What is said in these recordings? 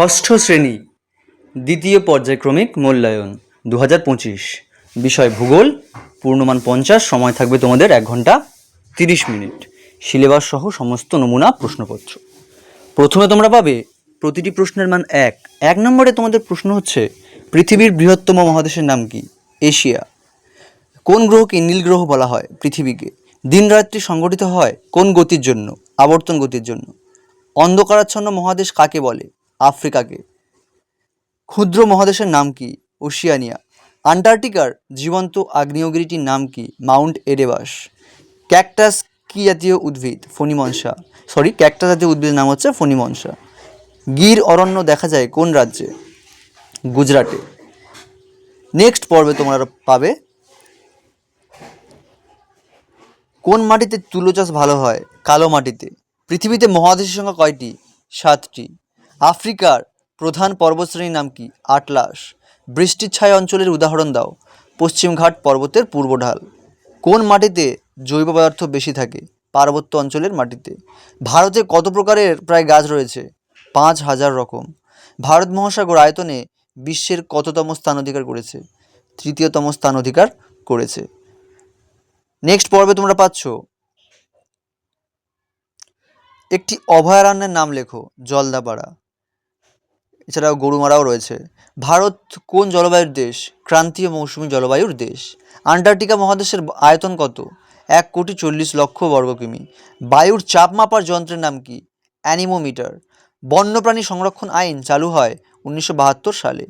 ষষ্ঠ শ্রেণি, দ্বিতীয় পর্যায়ক্রমিক মূল্যায়ন দু হাজার পঁচিশ। বিষয় ভূগোল, পূর্ণমান পঞ্চাশ, সময় থাকবে তোমাদের এক ঘণ্টা তিরিশ মিনিট। সিলেবাস সহ সমস্ত নমুনা প্রশ্নপত্র। প্রথমে তোমরা পাবে প্রতিটি প্রশ্নের মান এক। এক নম্বরে তোমাদের প্রশ্ন হচ্ছে, পৃথিবীর বৃহত্তম মহাদেশের নাম কি? এশিয়া। কোন গ্রহকে নীল গ্রহ বলা হয়? পৃথিবীকে। দিনরাত্রি সংগঠিত হয় কোন গতির জন্য? আবর্তন গতির জন্য। অন্ধকারাচ্ছন্ন মহাদেশ কাকে বলে? আফ্রিকাকে। ক্ষুদ্র মহাদেশের নাম কি? ওশিয়ানিয়া। আন্টার্কটিকার জীবন্ত আগ্নেয়গিরিটির নাম কি? Mount Erebus. ক্যাকটাস কি জাতীয় উদ্ভিদ? ফণিমনসা। সরি, ক্যাকটাস জাতীয় উদ্ভিদের নাম হচ্ছে ফণিমনসা। গির অরণ্য দেখা যায় কোন রাজ্যে? গুজরাটে। নেক্সট পর্বে তোমরা পাবে। কোন মাটিতে তুলো চাষ ভালো হয়? কালো মাটিতে। পৃথিবীতে মহাদেশের সংখ্যা কয়টি? সাতটি। আফ্রিকার প্রধান পর্বতশ্রেণীর নাম কি? আটলাস। বৃষ্টির ছায়া অঞ্চলের উদাহরণ দাও। পশ্চিমঘাট পর্বতের পূর্ব ঢাল কোন মাটিতে জৈব পদার্থ বেশি থাকে? পার্বত্য অঞ্চলের মাটিতে। ভারতে কত প্রকারের প্রায় গাছ রয়েছে? পাঁচ হাজার রকম। ভারত মহাসাগর আয়তনে বিশ্বের কততম স্থান অধিকার করেছে? তৃতীয়তম স্থান অধিকার করেছে। নেক্সট পর্বে তোমরা পাচ্ছ। একটি অভয়ারণ্যের নাম লেখো, জলদাপাড়া। এছাড়াও গরুমারাও রয়েছে। ভারত কোন জলবায়ুর দেশ? ক্রান্তীয় মৌসুমি জলবায়ুর দেশ। আন্টার্কটিকা মহাদেশের আয়তন কত? এক কোটি চল্লিশ লক্ষ বর্গ কিমি। বায়ুর চাপ মাপার যন্ত্রের নাম কি? অ্যানিমোমিটার। বন্যপ্রাণী সংরক্ষণ আইন চালু হয় উনিশশো বাহাত্তর সালে।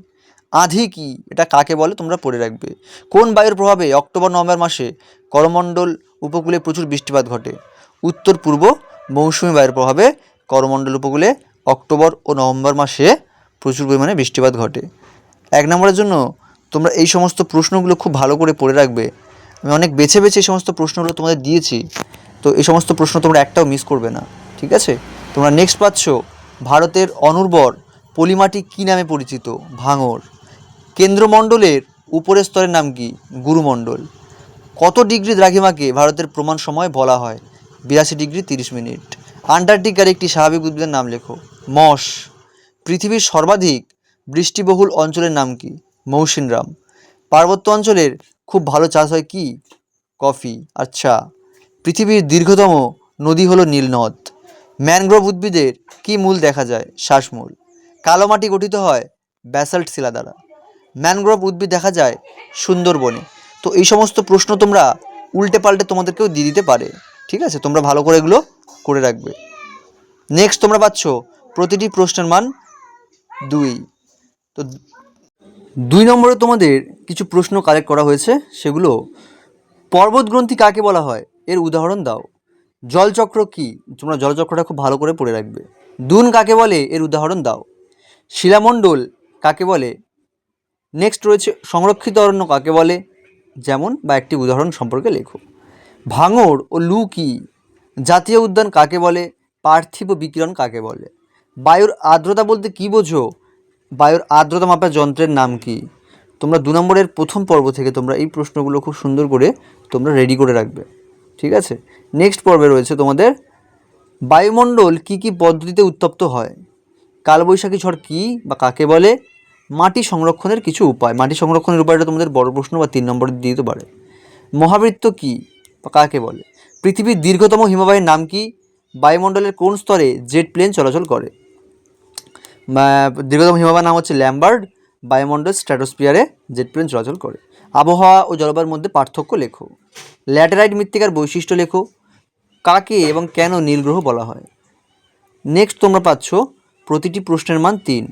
আঁধি কি? এটা কাকে বলে তোমরা পড়ে রাখবে। কোন বায়ুর প্রভাবে অক্টোবর, নভেম্বর মাসে করমণ্ডল উপকূলে প্রচুর বৃষ্টিপাত ঘটে? উত্তর পূর্ব মৌসুমী বায়ুর প্রভাবে করমণ্ডল উপকূলে অক্টোবর ও নভেম্বর মাসে প্রচুর পরিমাণে বৃষ্টিপাত ঘটে। এক নম্বরের জন্য তোমরা এই সমস্ত প্রশ্নগুলো খুব ভালো করে পড়ে রাখবে। আমি অনেক বেছে বেছে এই সমস্ত প্রশ্নগুলো তোমাদের দিয়েছি। তো এই সমস্ত প্রশ্ন তোমরা একটাও মিস করবে না, ঠিক আছে? তোমরা নেক্সট পাচ্ছ ভারতের অনুর্বর পলিমাটি কী নামে পরিচিত? ভাঙর। কেন্দ্রমণ্ডলের উপরের স্তরের নাম কি? গুরুমণ্ডল। কত ডিগ্রি দ্রাঘিমাকে ভারতের প্রমাণ সময় বলা হয়? বিরাশি ডিগ্রি তিরিশ মিনিট। আন্টার্কটিকার একটি স্বাভাবিক উদ্ভিদের নাম লেখো। মশ। পৃথিবীর সর্বাধিক বৃষ্টিবহুল অঞ্চলের নাম কি? মৌসিনরাম পার্বত্য অঞ্চলের খুব ভালো চাষ হয় কি? কফি। আচ্ছা পৃথিবীর দীর্ঘতম নদী হলো নীলনদ। ম্যানগ্রোভ উদ্ভিদের কি মূল দেখা যায়? শ্বাসমূল। কালো মাটি গঠিত হয় ব্যাসাল্ট শিলা দ্বারা। ম্যানগ্রোভ উদ্ভিদ দেখা যায় সুন্দরবনে। তো এই সমস্ত প্রশ্ন তোমরা উল্টে পাল্টে তোমাদেরকেও দিয়ে দিতে পারে। ঠিক আছে? তোমরা ভালো করে এগুলো করে রাখবে। নেক্সট তোমরা পাচ্ছ প্রতিটি প্রশ্নের মান দুই। তো দুই নম্বরে তোমাদের কিছু প্রশ্ন কালেক্ট করা হয়েছে, সেগুলো পর্বত গ্রন্থি কাকে বলা হয়? এর উদাহরণ দাও। জলচক্র কি? তোমরা জলচক্রটা খুব ভালো করে পড়ে রাখবে। দুন কাকে বলে? এর উদাহরণ দাও। শিলামণ্ডল কাকে বলে? নেক্সট রয়েছে সংরক্ষিত অরণ্য কাকে বলে? যেমন বা একটি উদাহরণ সম্পর্কে লেখো। ভাঙড় ও লু কি? জাতীয় উদ্যান কাকে বলে? পার্থিব বিকিরণ কাকে বলে? বায়ুর আর্দ্রতা বলতে কি বোঝো? বায়ুর আর্দ্রতা মাপার যন্ত্রের নাম কি? তোমরা দু নম্বরের প্রথম পর্ব থেকে তোমরা এই প্রশ্নগুলো খুব সুন্দর করে তোমরা রেডি করে রাখবে। ঠিক আছে? নেক্সট পর্বে রয়েছে তোমাদের বায়ুমণ্ডল কি কি পদ্ধতিতে উত্তপ্ত হয়? কালবৈশাখী ঝড় কী বা কাকে বলে? মাটি সংরক্ষণের কিছু উপায়। মাটি সংরক্ষণের উপায়টা তোমাদের বড় প্রশ্ন বা তিন নম্বরে দিতে পারে। মহাবৃত্ত কী বা কাকে বলে? পৃথিবীর দীর্ঘতম হিমবাহের নাম কি? বায়ুমণ্ডলের কোন স্তরে জেট প্লেন চলাচল করে? দীর্ঘতম হিমবাহের নাম হচ্ছে ল্যাম্বার্ড। বায়ুমণ্ডল স্ট্র্যাটোস্পিয়ারে জেট প্লেন চলাচল করে। আবহাওয়া ও জলবায়ুর মধ্যে পার্থক্য লেখো। ল্যাটেরাইট মৃত্তিকার বৈশিষ্ট্য লেখো। কাকে এবং কেন নীল গ্রহ বলা হয়? নেক্সট তোমরা পাচ্ছ প্রতিটি প্রশ্নের মান তিন।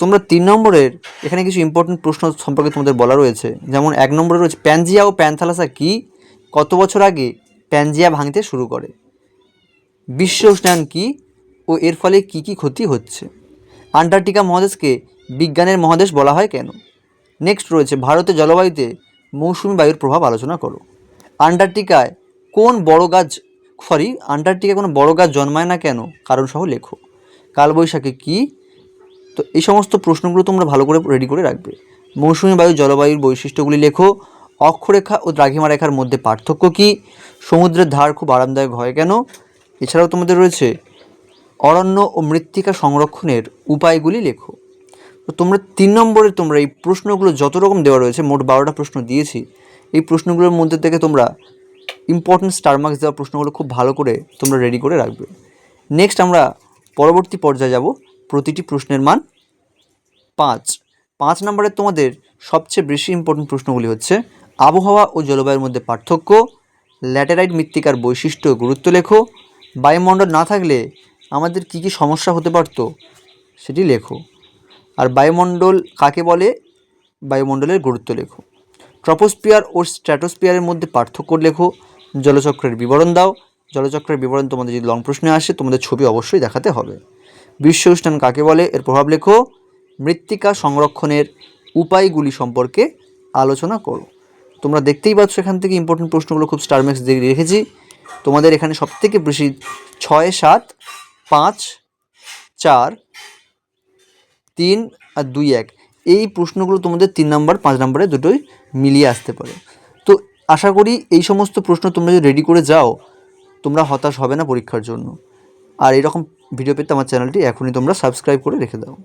তোমরা তিন নম্বরের এখানে কিছু ইম্পর্টেন্ট প্রশ্ন সম্পর্কে তোমাদের বলা রয়েছে। যেমন এক নম্বরে রয়েছে, প্যানজিয়া ও প্যান্থালাসা কি কত বছর আগে প্যানজিয়া ভাঙতে শুরু করে? বিশ্ব উষ্ণায়ন কী ও এর ফলে কি কি ক্ষতি হচ্ছে? আন্টার্কটিকা মহাদেশকে বিজ্ঞানের মহাদেশ বলা হয় কেন? নেক্সট রয়েছে ভারতের জলবায়ুতে মৌসুমি বায়ুর প্রভাব আলোচনা করো। আন্টার্কটিকায় কোন বড় গাছ সরি আন্টার্কটিকায় কোনো বড় গাছ জন্মায় না কেন? কারণ সহ লেখো। কালবৈশাখী কী? তো এই সমস্ত প্রশ্নগুলো তোমরা ভালো করে রেডি করে রাখবে। মৌসুমী বায়ু জলবায়ুর বৈশিষ্ট্যগুলি লেখো। অক্ষরেখা ও দ্রাঘিমা রেখার মধ্যে পার্থক্য কী? সমুদ্রের ধার খুব আরামদায়ক হয় কেন? এছাড়াও তোমাদের রয়েছে অরণ্য ও মৃত্তিকা সংরক্ষণের উপায়গুলি লেখো। তো তোমরা তিন নম্বরে তোমরা এই প্রশ্নগুলো যত রকম দেওয়া রয়েছে, মোট বারোটা প্রশ্ন দিয়েছি। এই প্রশ্নগুলোর মধ্যে থেকে তোমরা ইম্পর্টেন্ট স্টার মার্কস দেওয়া প্রশ্নগুলো খুব ভালো করে তোমরা রেডি করে রাখবে। নেক্সট আমরা পরবর্তী পর্যায়ে যাব, প্রতিটি প্রশ্নের মান পাঁচ। পাঁচ নম্বরে তোমাদের সবচেয়ে বেশি ইম্পর্টেন্ট প্রশ্নগুলি হচ্ছে, আবহাওয়া ও জলবায়ুর মধ্যে পার্থক্য, ল্যাটেরাইট মৃত্তিকার বৈশিষ্ট্য গুরুত্ব লেখো বায়ুমণ্ডল না থাকলে আমাদের কী কী সমস্যা হতে পারত, সেটি লেখো। আর বায়ুমণ্ডল কাকে বলে? বায়ুমণ্ডলের গুরুত্ব লেখো। ট্রপোস্পিয়ার ও স্ট্র্যাটোস্পিয়ারের মধ্যে পার্থক্য লেখো। জলচক্রের বিবরণ দাও। জলচক্রের বিবরণ তোমাদের যদি লং প্রশ্নে আসে, তোমাদের ছবি অবশ্যই দেখাতে হবে। বিশ্ব উষ্ণায়ন কাকে বলে? এর প্রভাব লেখো। মৃত্তিকা সংরক্ষণের উপায়গুলি সম্পর্কে আলোচনা করো। তোমরা দেখতেই পাচ্ছ এখান থেকে ইম্পর্টেন্ট প্রশ্নগুলো, খুব স্টার ম্যাক্স দিয়ে রেখেছি। তোমাদের এখানে সবথেকে বেশি ছয়, সাত, পাঁচ, চার, তিন আর দুই, এক। এই প্রশ্নগুলো তোমাদের তিন নম্বর, পাঁচ নম্বরে দুটোই মিলিয়ে আসতে পারে। তো আশা করি এই সমস্ত প্রশ্ন তোমরা যদি রেডি করে যাও, তোমরা হতাশ হবে না পরীক্ষার জন্য। আর এরকম ভিডিও পেতে আমার চ্যানেলটি এখনই তোমরা সাবস্ক্রাইব করে রেখে দাও।